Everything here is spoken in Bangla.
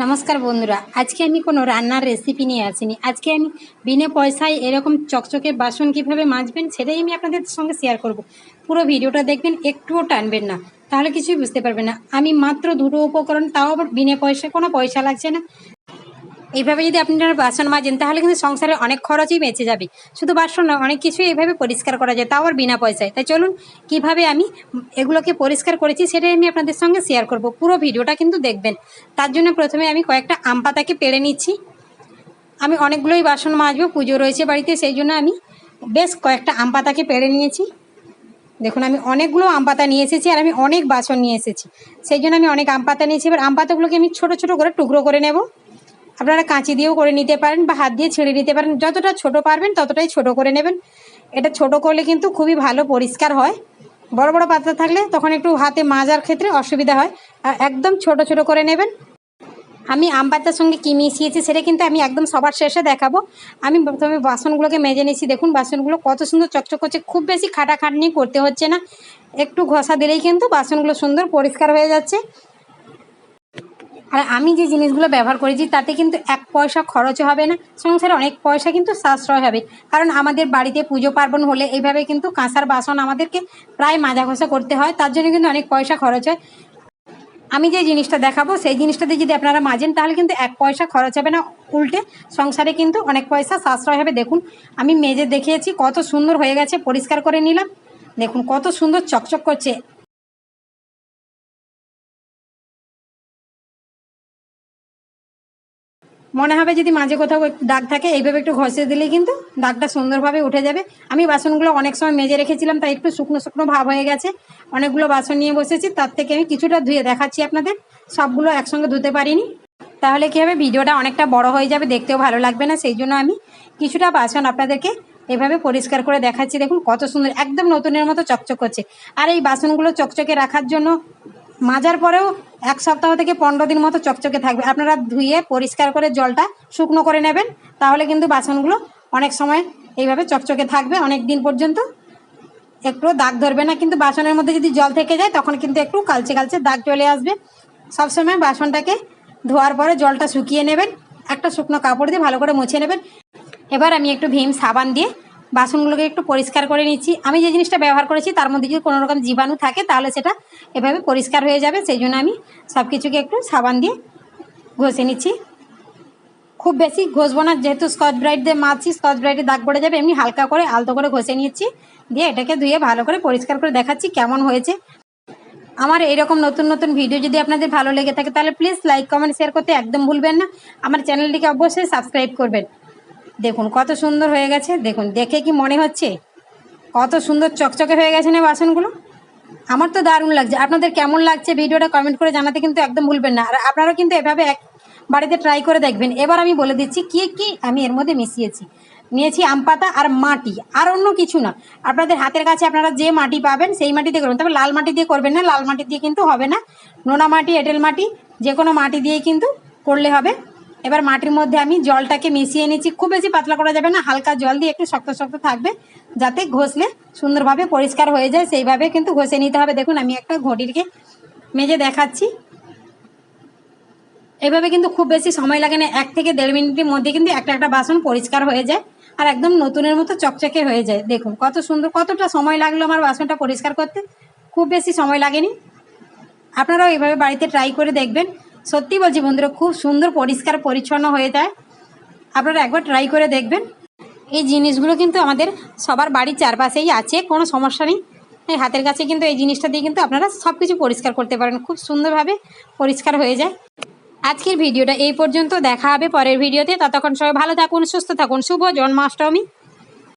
নমস্কার বন্ধুরা, আজকে আমি কোনো রান্নার রেসিপি নিয়ে আসিনি। আজকে আমি বিনা পয়সায় এরকম চকচকে বাসন কীভাবে মাজবেন সেটাই আমি আপনাদের সঙ্গে শেয়ার করব। পুরো ভিডিওটা দেখবেন, একটুও টানবেন না, তাহলে কিছুই বুঝতে পারবেন না। আমি মাত্র দুটো উপকরণ, তাও আবার বিনা পয়সায়, কোনো পয়সা লাগছে না। এইভাবে যদি আপনারা বাসন মাজেন, তাহলে কিন্তু সংসারে অনেক খরচই বেঁচে যাবে। শুধু বাসন নয়, অনেক কিছুই এইভাবে পরিষ্কার করা যায়, তাও আর বিনা পয়সায়। তাই চলুন, কীভাবে আমি এগুলোকে পরিষ্কার করেছি সেটাই আমি আপনাদের সঙ্গে শেয়ার করব। পুরো ভিডিওটা কিন্তু দেখবেন। তার জন্য প্রথমে আমি কয়েকটা আম পাতাকে পেড়ে নিচ্ছি। আমি অনেকগুলোই বাসন মাজবো, পুজো রয়েছে বাড়িতে, সেই জন্য আমি বেশ কয়েকটা আম পাতাকে পেড়ে নিয়েছি। দেখুন, আমি অনেকগুলো আম পাতা নিয়ে এসেছি আর আমি অনেক বাসন নিয়ে এসেছি। সেই জন্য আমি অনেক আম পাতা নিয়েছি। এবার আম পাতাগুলোকে আমি ছোটো ছোটো করে টুকরো করে নেব। আপনারা কাঁচি দিয়েও করে নিতে পারেন বা হাত দিয়ে ছিঁড়ে নিতে পারেন। যতটা ছোট পারবেন, ততটাই ছোট করে নেবেন। এটা ছোট করলে কিন্তু খুবই ভালো পরিষ্কার হয়। বড় বড় পাতা থাকলে তখন একটু হাতে মাজার ক্ষেত্রে অসুবিধা হয়। আর একদম ছোট ছোট করে নেবেন। আমি আম পাতার সঙ্গে কী মিশিয়েছি সেটা কিন্তু আমি একদম সবার শেষে দেখাবো। আমি প্রথমে বাসনগুলোকে মেজে নিয়েছি। দেখুন, বাসনগুলো কত সুন্দর চকচক করছে। খুব বেশি খাটাখাটনি করতে হচ্ছে না। একটু ঘষা দিলেই কিন্তু বাসনগুলো সুন্দর পরিষ্কার হয়ে যাচ্ছে। আর আমি যে জিনিসগুলো ব্যবহার করেছি, তাতে কিন্তু এক পয়সা খরচ হবে না, সংসারে অনেক পয়সা কিন্তু সাশ্রয় হবে। কারণ আমাদের বাড়িতে পুজো পার্বণ হলে এইভাবে কিন্তু কাঁসার বাসন আমাদেরকে প্রায় মাজা ঘষা করতে হয়, তার জন্য কিন্তু অনেক পয়সা খরচ হয়। আমি যে জিনিসটা দেখাবো, সেই জিনিসটাতে যদি আপনারা মাজেন, তাহলে কিন্তু এক পয়সা খরচ হবে না, উল্টে সংসারে কিন্তু অনেক পয়সা সাশ্রয় হবে। দেখুন, আমি মেজে দেখিয়েছি, কত সুন্দর হয়ে গেছে, পরিষ্কার করে নিলাম। দেখুন, কত সুন্দর চকচক করছে। মনে হবে যদি মাঝে কোথাও একটু দাগ থাকে, এইভাবে একটু ঘষে দিলেই কিন্তু দাগটা সুন্দরভাবে উঠে যাবে। আমি বাসনগুলো অনেক সময় মেজে রেখেছিলাম, তাই একটু শুকনো শুকনো ভাব হয়ে গেছে। অনেকগুলো বাসন নিয়ে বসেছি, তার থেকে আমি কিছুটা ধুয়ে দেখাচ্ছি আপনাদের। সবগুলো একসঙ্গে ধুতে পারিনি। তাহলে কী হবে, ভিডিওটা অনেকটা বড় হয়ে যাবে, দেখতেও ভালো লাগবে না। সেই জন্য আমি কিছুটা বাসন আপনাদেরকে এভাবে পরিষ্কার করে দেখাচ্ছি। দেখুন কত সুন্দর, একদম নতুনের মতো চকচক করছে। আর এই বাসনগুলো চকচকে রাখার জন্য মাজার পরেও এক সপ্তাহ থেকে পনেরো দিন মতো চকচকে থাকবে। আপনারা ধুয়ে, পরিষ্কার করে জলটা শুকনো করে নেবেন। তাহলে কিন্তু বাসনগুলো অনেক সময় এইভাবে চকচকে থাকবে। অনেক দিন পর্যন্ত একটু দাগ ধরবে না। কিন্তু বাসনের মধ্যে যদি জল থেকে যায়, তখন কিন্তু একটু কালচে কালচে দাগ চলে আসবে। সবসময় বাসনটাকে ধোয়ার পরে জলটা শুকিয়ে নেবেন। একটা শুকনো কাপড় দিয়ে ভালো করে মুছে নেবেন। এবার আমি একটু ভীম সাবান দিয়ে বাসনগুলোকে একটু পরিষ্কার করে নিচ্ছি। আমি যে জিনিসটা ব্যবহার করেছি, তার মধ্যে যদি কোনো রকম জীবাণু থাকে, তাহলে সেটা এভাবে পরিষ্কার হয়ে যাবে। সেই জন্য আমি সব কিছুকে একটু সাবান দিয়ে ঘষে নিচ্ছি। খুব বেশি ঘষবো না, যেহেতু স্কচ ব্রাইট দিয়ে মারছি, স্কচ ব্রাইটে দাগ পড়ে যাবে, এমনি হালকা করে আলতো করে ঘষে নিচ্ছি। দিয়ে এটাকে ধুয়ে ভালো করে পরিষ্কার করে দেখাচ্ছি কেমন হয়েছে। আমার এইরকম নতুন নতুন ভিডিও যদি আপনাদের ভালো লেগে থাকে, তাহলে প্লিজ লাইক কমেন্ট শেয়ার করতে একদম ভুলবেন না। আমার চ্যানেলটিকে অবশ্যই সাবস্ক্রাইব করবেন। দেখুন, কত সুন্দর হয়ে গেছে। দেখুন, দেখে কি মনে হচ্ছে? কত সুন্দর চকচকে হয়ে গেছে না বাসনগুলো? আমার তো দারুণ লাগছে। আপনাদের কেমন লাগছে ভিডিওটা কমেন্ট করে জানাতে কিন্তু একদম ভুলবেন না। আর আপনারাও কিন্তু এভাবে এক বাড়িতে ট্রাই করে দেখবেন। এবার আমি বলে দিচ্ছি, কি কি আমি এর মধ্যে মিশিয়েছি। নিয়েছি আম পাতা আর মাটি, আর অন্য কিছু না। আপনাদের হাতের কাছে আপনারা যে মাটি পাবেন, সেই মাটি দিয়ে করবেন। তবে লাল মাটি দিয়ে করবেন না, লাল মাটি দিয়ে কিন্তু হবে না। নোনা মাটি, এঁটেল মাটি যে কোনো মাটি দিয়েই কিন্তু করলে হবে। এবার মাটির মধ্যে আমি জলটাকে মিশিয়ে নিচ্ছি। খুব বেশি পাতলা করা যাবে না, হালকা জল দিয়ে একটু শক্ত শক্ত থাকবে, যাতে ঘষলে সুন্দরভাবে পরিষ্কার হয়ে যায়। সেইভাবে কিন্তু ঘষে নিতে হবে। দেখুন, আমি একটা ঘটিরকে মেজে দেখাচ্ছি। এভাবে কিন্তু খুব বেশি সময় লাগে না, এক থেকে দেড় মিনিটের মধ্যে কিন্তু একটা একটা বাসন পরিষ্কার হয়ে যায় আর একদম নতুনের মতো চকচকে হয়ে যায়। দেখুন, কত সুন্দর, কতটা সময় লাগল আমার বাসনটা পরিষ্কার করতে। খুব বেশি সময় লাগেনি। আপনারাও এভাবে বাড়িতে ট্রাই করে দেখবেন। সত্যি বলছি বন্ধুরা, খুব সুন্দর, পরিষ্কার, পরিচ্ছন্ন হয়ে যায়। আপনারা একবার ট্রাই করে দেখবেন। এই জিনিসগুলো কিন্তু আমাদের সবার বাড়ির চারপাশেই আছে, কোনো সমস্যা নেই। হাতের কাছে কিন্তু এই জিনিসটা দিয়ে কিন্তু আপনারা সব কিছু পরিষ্কার করতে পারেন, খুব সুন্দরভাবে পরিষ্কার হয়ে যায়। আজকের ভিডিওটা এই পর্যন্ত, দেখা হবে পরের ভিডিওতে। ততক্ষণ সবাই ভালো থাকুন, সুস্থ থাকুন। শুভ জন্মাষ্টমী।